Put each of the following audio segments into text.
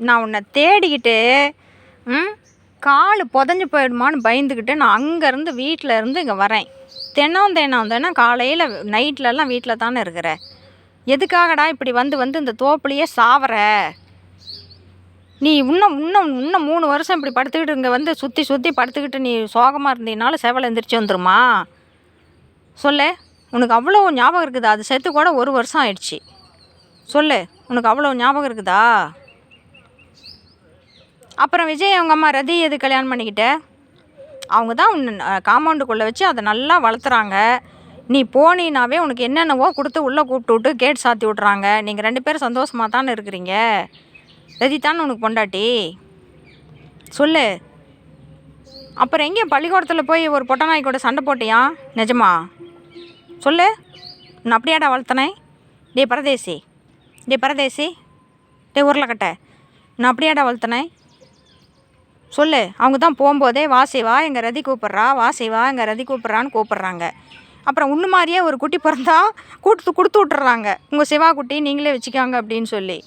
நான் உன்னை தேடிக்கிட்டு ம் கால் புதஞ்சு போயிடுமான்னு பயந்துக்கிட்டு நான் அங்கேருந்து வீட்டில் இருந்து இங்கே வரேன். தினம் தினம் தினம் காலையில் நைட்லலாம் வீட்டில் தானே இருக்கிற. எதுக்காகடா இப்படி வந்து வந்து இந்த தோப்புலையே சாவற? நீ இன்னும் இன்னும் இன்னும் மூணு வருஷம் இப்படி படுத்துக்கிட்டு இங்கே வந்து சுற்றி சுற்றி படுத்துக்கிட்டு நீ சோகமாக இருந்தீனாலும் செவலை எந்திரிச்சு வந்துருமா? சொல்லு உனக்கு அவ்வளோ ஞாபகம் இருக்குதா? அது செத்து கூட ஒரு வருஷம் ஆயிடுச்சு. சொல்லு உனக்கு அவ்வளோ ஞாபகம் இருக்குதா? அப்புறம் விஜய் அவங்க அம்மா ரதி எது கல்யாணம் பண்ணிக்கிட்ட? அவங்க தான் உன்னை காம்பவுண்டுக்குள்ளே வச்சு அதை நல்லா வளர்த்துறாங்க. நீ போனீனாவே உனக்கு என்னென்னவோ கொடுத்து உள்ளே கூப்பிட்டு விட்டு கேட் சாத்தி விட்றாங்க நீங்கள் ரெண்டு பேரும் சந்தோஷமாக தானே இருக்கிறீங்க? ரதி தானே உனக்கு பொண்டாட்டி? சொல்லு. அப்புறம் எங்கே பள்ளிக்கூடத்தில் போய் ஒரு பொட்ட நாய் கூட சண்டை போட்டியா? நிஜமா? சொல்லு. நான் அப்படியாடா வளர்த்தனேன் டே பரதேசி. டே பரதேசி. டே உருளைக்கட்டை. நான் அப்படியாடா வளர்த்தனேன் சொல்லு. அவங்க தான் போகும்போதே வா சிவா எங்கள் ரதி கூப்பிட்றா வா சிவா எங்கள் ரதி கூப்பிட்றான்னு கூப்பிட்றாங்க. அப்புறம் உன்னு மாதிரியே ஒரு குட்டி பிறந்தா கூட்டு கொடுத்து விட்டுறாங்க. உங்கள் சிவா குட்டி நீங்களே வச்சுக்காங்க அப்படின்னு சொல்லி.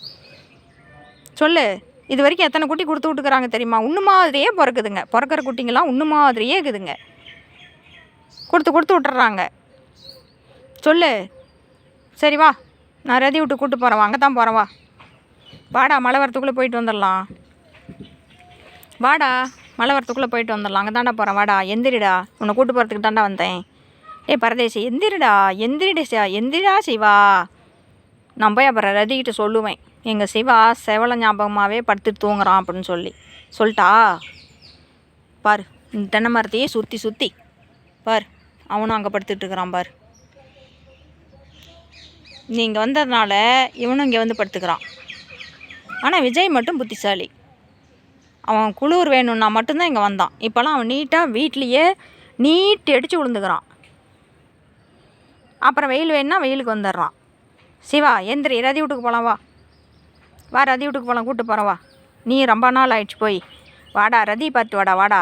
சொல்லு. இது வரைக்கும் எத்தனை குட்டி கொடுத்து விட்டுக்கிறாங்க தெரியுமா? உன்னு மாதிரியே பிறக்குதுங்க. பிறக்கிற குட்டிங்கெல்லாம் ஒன்று மாதிரியே இருக்குதுங்க. கொடுத்து கொடுத்து விட்டுறாங்க. சொல்லு. சரி வா. நான் ரதி விட்டு கூப்பிட்டு போகிறேன் அங்கே தான் போகிறேன் வா. வாடா மழை வரத்துக்குள்ளே போயிட்டு வந்துடலாம். வாடா மழை வரத்துக்குள்ளே போயிட்டு வந்துடலாம். அங்கே தாண்டா போகிறேன் வாடா எந்திரிடா. உன்னை கூட்டு போகிறதுக்கு தாண்டா வந்தேன். ஏய் பரதேசி எந்திரிடா எந்திரிடா சிவா எந்திரிடா சிவா. நான் போய் அப்புறம் ரதிக்கிட்ட சொல்லுவேன். எங்கள் சிவா செவல ஞாபகமாகவே படுத்துட்டு தூங்குறான் அப்படின்னு சொல்லி. சொல்லிட்டா? பார் இந்த தென்னை மரத்தையே சுற்றி சுற்றி பார் அவனும் அங்கே படுத்துட்டு இருக்கிறான் பார். நீங்கள் வந்ததுனால இவனும் இங்கே வந்து படுத்துக்கிறான். ஆனால் விஜய் மட்டும் புத்திசாலி. அவன் குளிர் வேணும்னா மட்டும்தான் இங்கே வந்தான். இப்போலாம் அவன் நீட்டாக வீட்லேயே நீட்டி அடித்து விழுந்துக்கிறான். அப்புறம் வெயில் வேணும்னா வெயிலுக்கு வந்துடுறான். சிவா எந்திரி ரதி வீட்டுக்கு போகலாம் வா. வா ரதி வீட்டுக்கு போகலாம் கூப்பிட்டு போகிறவா நீ ரொம்ப நாள் ஆயிடுச்சு போய். வாடா ரதி பார்த்து வாடா வாடா.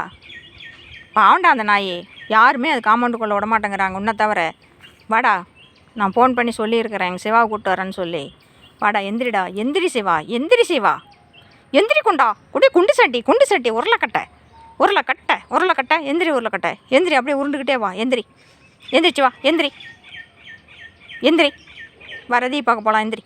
பாவண்டா அந்த நாய். யாருமே அது காம்பவுண்டுக்குள்ளே விட மாட்டேங்கிறாங்க உன்னை தவிர. வாடா நான் ஃபோன் பண்ணி சொல்லியிருக்கிறேன் எங்கள் சிவாவை கூப்பிட்டு வரேன்னு சொல்லி. வாடா எந்திரிடா. எந்திரி சிவா. எந்திரி சிவா. எந்திரி கொண்டா குடி குண்டு சட்டி குண்டு சட்டி உருளைக்கட்டை. உருளைக்கட்டை உருளைக்கட்டை எந்திரி உருளைக்கட்டை. எந்திரி அப்படியே உருண்டுக்கிட்டே வா. எந்திரி. எந்திரிச்சு வா. எந்திரி. எந்திரி. வரதி பார்க்க போகலாம் எந்திரி.